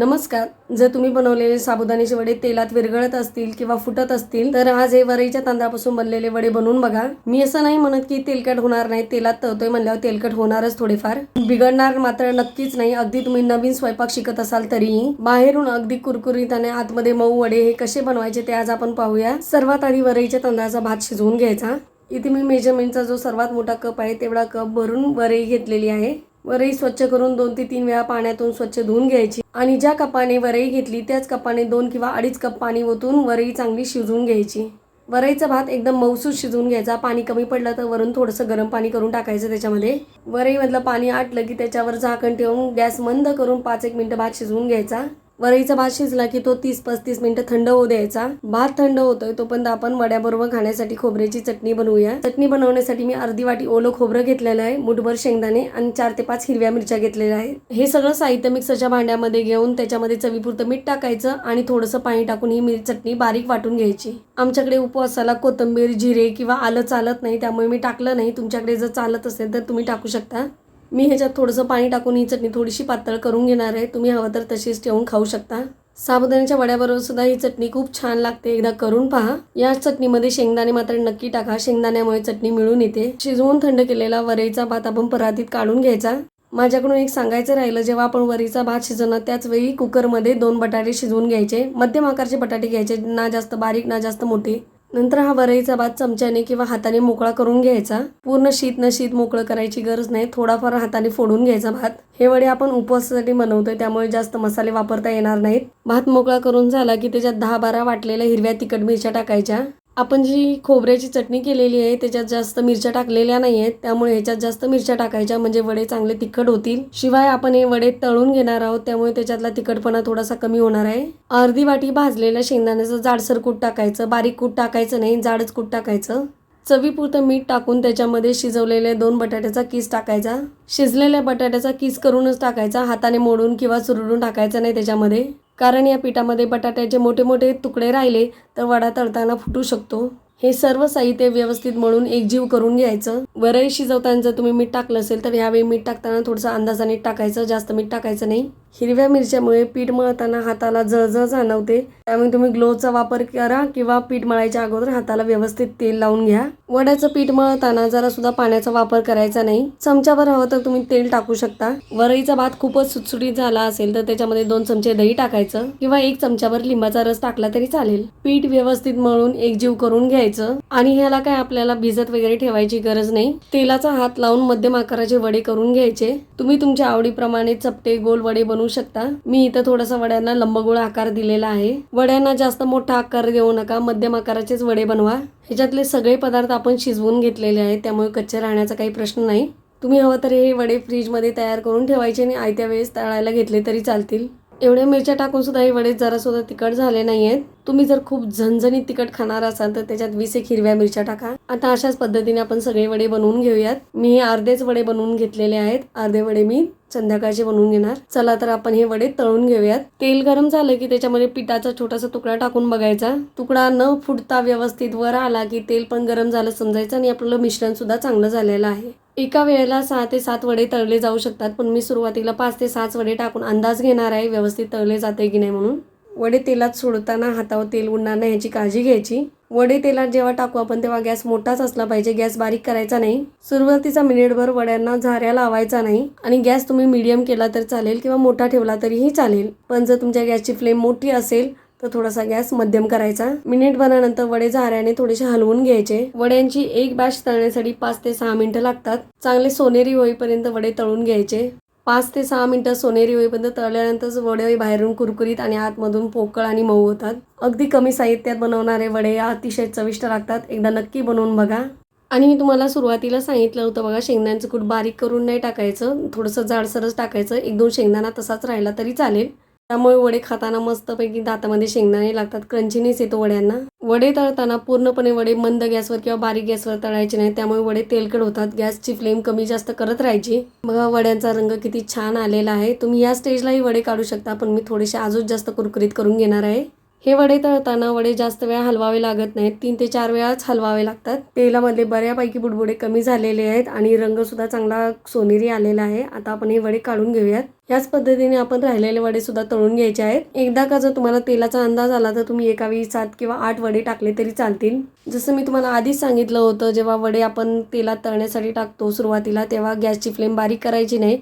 नमस्कार. जर तुम्ही बनवलेले साबुदाण्याचे वडे तेलात विरघळत असतील किंवा फुटत असतील तर आज हे वरईच्या तांदळापासून बनलेले वडे बनवून बघा. मी असं नाही म्हणत की तेलकट होणार नाही तेलात तळतोय म्हणल्यावर तेलकट होणारच थोडेफार. बिघडणार मात्र नक्कीच नाही. अगदी तुम्ही नवीन स्वयंपाक शिकत असाल तरीही बाहेरून अगदी कुरकुरीत आणि आतमध्ये मऊ वडे हे कसे बनवायचे ते आज आपण पाहूया. सर्वात आधी वरईच्या तांदळाचा भात शिजवून घ्यायचा. इथे मी मेजरमेंटचा जो सर्वात मोठा कप आहे तेवढा कप भरून वरई घेतलेली आहे. वरई स्वच्छ करून दोन ते तीन वेळा पाण्यातून स्वच्छ धुवून घ्यायची. आणि ज्या कपाने वरई घेतली त्याच कपाने दोन किंवा अडीच कप पाणी ओतून वरई चांगली शिजवून घ्यायची. वरईचा भात एकदम मौसूद शिजवून घ्यायचा. पाणी कमी पडलं तर वरून थोडंसं गरम पाणी करून टाकायचं त्याच्यामध्ये. वरईमधलं पाणी आटलं की त्याच्यावर झाकण ठेवून गॅस मंद करून पाच एक मिनटं भात शिजवून घ्यायचा. वरईचा भात शिजला की तो तीस पस्तीस मिनिटं थंड होऊ द्यायचा. भात थंड होतोय तोपर्यंत आपण वड्याबरोबर खाण्यासाठी खोबऱ्याची चटणी बनवूया. चटणी बनवण्यासाठी मी अर्धी वाटी ओलं खोबरं घेतलेलं आहे मुठभर शेंगदाणे आणि चार ते पाच हिरव्या मिरच्या घेतलेल्या आहेत. हे सगळं साहित्य मिक्सरच्या भांड्यामध्ये घेऊन त्याच्यामध्ये चवीपुरतं मीठ टाकायचं आणि थोडंसं पाणी टाकून ही मिरची चटणी बारीक वाटून घ्यायची. आमच्याकडे उपवासाला कोथिंबीर जिरे किंवा आलं चालत नाही त्यामुळे मी टाकलं नाही. तुमच्याकडे जर चालत असेल तर तुम्ही टाकू शकता. मी ह्याच्यात थोडंसं पाणी टाकून ही चटणी थोडीशी पातळ करून घेणार आहे. तुम्ही हवं तर तशीच ठेवून खाऊ शकता. साबुदाण्याच्या वड्याबरोबर सुद्धा ही चटणी खूप छान लागते. एकदा करून पहा. या चटणीमध्ये शेंगदाणे मात्र नक्की टाका. शेंगदाण्यामुळे चटणी मिळून येते. शिजवून थंड केलेला वरईचा भात आपण परातीत काढून घ्यायचा. माझ्याकडून एक सांगायचं राहिलं जेव्हा आपण वरीचा भात शिजवणार त्याच वेळी कुकरमध्ये दोन बटाटे शिजवून घ्यायचे. मध्यम आकारचे बटाटे घ्यायचे. ना जास्त बारीक ना जास्त मोठे. नंतर हा वरईचा भात चमच्याने किंवा हाताने मोकळा करून घ्यायचा. पूर्ण शीत न शीत मोकळं करायची गरज नाही. थोडाफार हाताने फोडून घ्यायचा भात. हे वडे आपण उपवासासाठी बनवतोय त्यामुळे जास्त मसाले वापरता येणार नाहीत. भात मोकळा करून झाला की त्याच्यात दहा बारा वाटलेल्या हिरव्या तिखट मिरच्या टाकायच्या. आपण जी खोबऱ्याची चटणी केलेली आहे त्याच्यात जास्त मिरच्या टाकलेल्या नाही आहेत त्यामुळे ह्याच्यात जास्त मिरच्या टाकायच्या म्हणजे वडे चांगले तिखट होतील. शिवाय आपण हे वडे तळून घेणार आहोत त्यामुळे त्याच्यातला तिखटपणा थोडासा कमी होणार आहे. अर्धी वाटी भाजलेल्या शेंगदाण्याचं जाडसर कूट टाकायचं बारीक कूट टाकायचं नाही जाडच कूट टाकायचं. चवीपुरतं मीठ टाकून त्याच्यामध्ये शिजवलेले दोन बटाट्याचा किस टाकायचा. शिजलेल्या बटाट्याचा किस करूनच टाकायचा हाताने मोडून किंवा चुरडून टाकायचा नाही त्याच्यामध्ये. कारण या पिठामध्ये बटाट्याचे मोठे मोठे तुकडे राहिले तर वडा तळताना फुटू शकतो. हे सर्व साहित्य व्यवस्थित म्हणून एकजीव करून घ्यायचं. वरही शिजवताना जर तुम्ही मीठ टाकलं असेल तर ह्यावेळी मीठ टाकताना थोडंसं अंदाजाने टाकायचं. जास्त मीठ टाकायचं नाही. हिरव्या मिरच्यामुळे पीठ मळताना हाताला जळजळ जाणवते. त्यामुळे तुम्ही ग्लोव्हचा वापर करा किंवा पीठ मळायच्या अगोदर हाताला व्यवस्थित तेल लावून घ्या. वड्याचं पीठ मळताना जरा सुद्धा पाण्याचा वापर करायचा नाही. चमच्यावर हवं तर तुम्ही तेल टाकू शकता. वरईचा भात खूपच सुटसुटीत झाला असेल तर त्याच्यामध्ये दोन चमचे दही टाकायचं किंवा एक चमच्यावर लिंबाचा रस टाकला तरी चालेल. पीठ व्यवस्थित मळून एकजीव करून घ्यायचं. आणि ह्याला काय आपल्याला भिजत वगैरे ठेवायची गरज नाही. तेलाचा हात लावून मध्यम आकाराचे वडे करून घ्यायचे. तुम्ही तुमच्या आवडीप्रमाणे चपटे गोल वडे बनवून बनवू शकता. मी इथं थोडासा वड्यांना लंबगोळ आकार दिलेला आहे. वड्यांना जास्त मोठा आकार देऊ नका. मध्यम आकाराचेच वडे बनवा. ह्याच्यातले सगळे पदार्थ आपण शिजवून घेतलेले आहेत. त्यामुळे कच्चे राहण्याचा काही प्रश्न नाही. तुम्ही हवं तर हे वडे फ्रीजमध्ये तयार करून ठेवायचे आणि आयत्या वेळेस तळायला घेतले तरी चालतील. एवढ्या मिरच्या टाकून सुद्धा हे वडे जरा सुद्धा तिखट झाले नाही आहेत तुम्ही जर खूप झणझणीत तिखट खाणार असाल तर त्याच्यात वीस एक हिरव्या मिरच्या टाका. आता अशाच पद्धतीने आपण सगळे वडे बनवून घेऊयात. मी हे अर्धेच वडे बनवून घेतलेले आहेत. अर्धे वडे मी संध्याकाळचे बनवून घेणार. चला तर आपण हे वडे तळून घेऊयात. तेल गरम झालं की त्याच्यामध्ये पिठाचा छोटासा तुकडा टाकून बघायचा. तुकडा न फुटता व्यवस्थित वर आला की तेल पण गरम झालं समजायचं आणि आपलं मिश्रण सुद्धा चांगलं झालेलं आहे. एका वेळेला सहा ते सात वडे तळले जाऊ शकतात पण मी सुरुवातीला पाच ते सात वडे टाकून अंदाज घेणार आहे व्यवस्थित तळले जाते की नाही म्हणून. वडे तेलात सोडताना हातावर तेल उडणार नाही याची काळजी घ्यायची. वडे तेलात जेव्हा टाकू आपण तेव्हा गॅस मोठाच असला पाहिजे. गॅस बारीक करायचा नाही. सुरुवातीचा मिनिटभर वड्यांना झाऱ्या लावायचा नाही. आणि गॅस तुम्ही मीडियम केला तर चालेल किंवा मोठा ठेवला तरीही चालेल. पण जर तुमच्या गॅसची फ्लेम मोठी असेल तर थोडासा गॅस मध्यम करायचा. मिनिट भरानंतर वडे झाऱ्याने थोडेसे हलवून घ्यायचे. वड्यांची एक बॅच तळण्यासाठी पाच ते सहा मिनिटं लागतात. चांगले सोनेरी होईपर्यंत वडे तळून घ्यायचे. पाच ते सहा मिनटं सोनेरी होईपर्यंत तळल्यानंतरच वडे बाहेरून कुरकुरीत आणि आतमधून पोकळ आणि मऊ होतात. अगदी कमी साहित्यात बनवणारे वडे या अतिशय चविष्ट लागतात. एकदा नक्की बनवून बघा. आणि मी तुम्हाला सुरुवातीला सांगितलं होतं बघा शेंगदाण्याचं कूट बारीक करून नाही टाकायचं. थोडंसं जाडसरच टाकायचं. एक दोन शेंगदाणा तसाच राहिला तरी चालेल. त्यामुळे वडे खाताना मस्तपैकी दातामध्ये शेंगदाणे लागतात. क्रंचीनेस येतो वड्यांना. वडे तळताना पूर्णपणे वडे मंद गॅसवर किंवा बारीक गॅसवर तळायचे नाही त्यामुळे वडे तेलकट होतात. गॅसची फ्लेम कमी जास्त करत राहायची. बघा वड्यांचा रंग किती छान आलेला आहे. तुम्ही या स्टेजलाही वडे काढू शकता पण मी थोडेसे अजून जास्त कुरकुरीत करून घेणार आहे. हे वडे तळताना वडे जास्त वेळा हलवावे लागत नाहीत. तीन ते चार वेळाच हलवावे लागतात. तेलामध्ये बऱ्यापैकी बुडबुडे कमी झालेले आहेत आणि रंगसुद्धा चांगला सोनेरी आलेला आहे. आता आपण हे वडे काढून घेऊयात. याच पद्धतीने आपण राहिलेले वडे सुद्धा तळून घ्यायचे आहेत. एकदा का जर तुम्हाला तेलाचा अंदाज आला तर तुम्ही एका वेळी सात किंवा आठ वडे टाकले तरी चालतील. जसं मी तुम्हाला आधीच सांगितलं होतं जेव्हा वडे आपण तेलात तळण्यासाठी टाकतो सुरुवातीला तेव्हा गॅसची फ्लेम बारीक करायची नाही.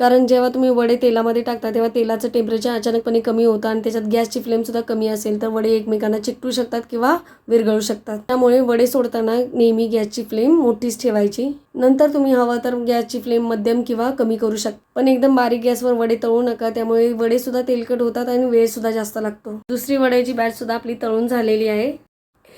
कारण जेव्हा तुम्ही वडे तेलामध्ये टाकता तेव्हा तेलाचं टेम्परेचर अचानकपणे कमी होतं आणि त्याच्यात गॅसची फ्लेमसुद्धा कमी असेल तर वडे एकमेकांना चिकटू शकतात किंवा विरघळू शकतात. त्यामुळे वडे सोडताना नेहमी गॅसची फ्लेम मोठीच ठेवायची. नंतर तुम्ही हवं तर गॅसची फ्लेम मध्यम किंवा कमी करू शकता. पण एकदम बारीक गॅसवर वडे तळू नका त्यामुळे वडे सुद्धा तेलकट होतात आणि वेळ सुद्धा जास्त लागतो. दुसरी वड्याची बॅच सुद्धा आपली तळून झालेली आहे.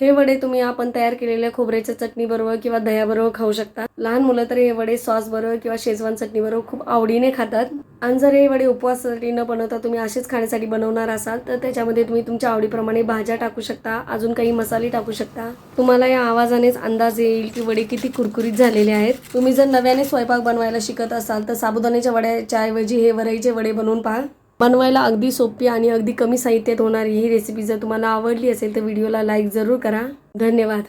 हे वडे तुम्ही आपण तयार केलेल्या खोबऱ्याच्या चटणीबरोबर किंवा दह्याबरोबर खाऊ शकता. लहान मुलं तर हे वडे सॉस बरोबर किंवा शेजवान चटणी बरोबर खूप आवडीने खातात. आणि जर हे वडे उपवासासाठी न बनवता तुम्ही असेच खाण्यासाठी बनवणार असाल तर त्याच्यामध्ये तुम्ही तुमच्या आवडीप्रमाणे भाज्या टाकू शकता अजून काही मसाले टाकू शकता. तुम्हाला या आवाजानेच अंदाज येईल की वडे किती कुरकुरीत झालेले आहेत. तुम्ही जर नव्याने स्वयंपाक बनवायला शिकत असाल तर साबुदाण्याच्या वड्याच्या ऐवजी हे वरईचे वडे बनवून पहा. बनवायला अगदी सोपी आणि अगदी कमी साहित्यात होणारी ही रेसिपी जर तुम्हाला आवडली असेल तर व्हिडिओला लाईक जरूर करा. धन्यवाद.